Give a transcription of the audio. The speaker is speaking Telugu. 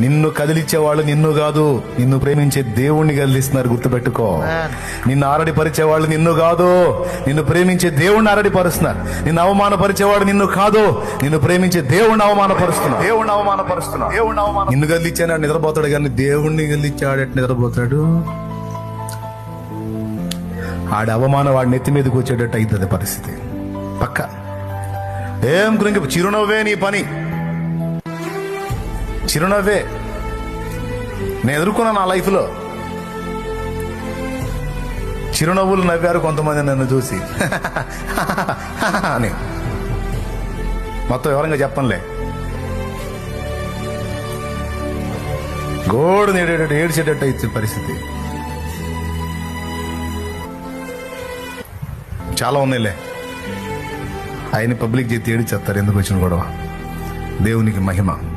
నిన్ను కదిలిచ్చే వాళ్ళు నిన్ను కాదు నిన్ను ప్రేమించే దేవుణ్ణి కదిలిస్తున్నారు గుర్తుపెట్టుకో. నిన్ను ఆరడి పరిచే వాళ్ళు నిన్ను కాదు నిన్ను ప్రేమించే దేవుణ్ణి ఆరడి పరుస్తున్నారు నిన్ను అవమానపరిచేవాడు నిన్ను కాదు నిన్ను ప్రేమించే దేవుణ్ణి అవమానపరుస్తున్నాడు దేవుణ్ణి అవమానపరుస్తున్నాడు దేవుణ్ణి అవమాన నిన్ను గదిలిచ్చాడు నిద్రపోతాడు కానీ దేవుణ్ణి గదిలిచ్చాడు ఎట్లా నిద్రపోతాడు. ఆడి అవమానం వాడి నెత్తి మీదకి వచ్చేటట్టు అవుతుంది పరిస్థితి. పక్క. ఏం గురించి చిరునవ్వే నీ పని. చిరునవ్వే. నేను ఎదుర్కొన్నా నా లైఫ్లో చిరునవ్వులు నవ్వారు కొంతమంది నన్ను చూసి. అని. మొత్తం వివరంగా చెప్పనులే. గోడు నేడేటట్టు ఏడ్చేటట్టు అయితే పరిస్థితి. చాలా ఉన్నాయిలే ఆయన పబ్లిక్ చేతి ఏడిచేస్తారు ఎందుకు వచ్చిన గొడవ? దేవునికి మహిమ.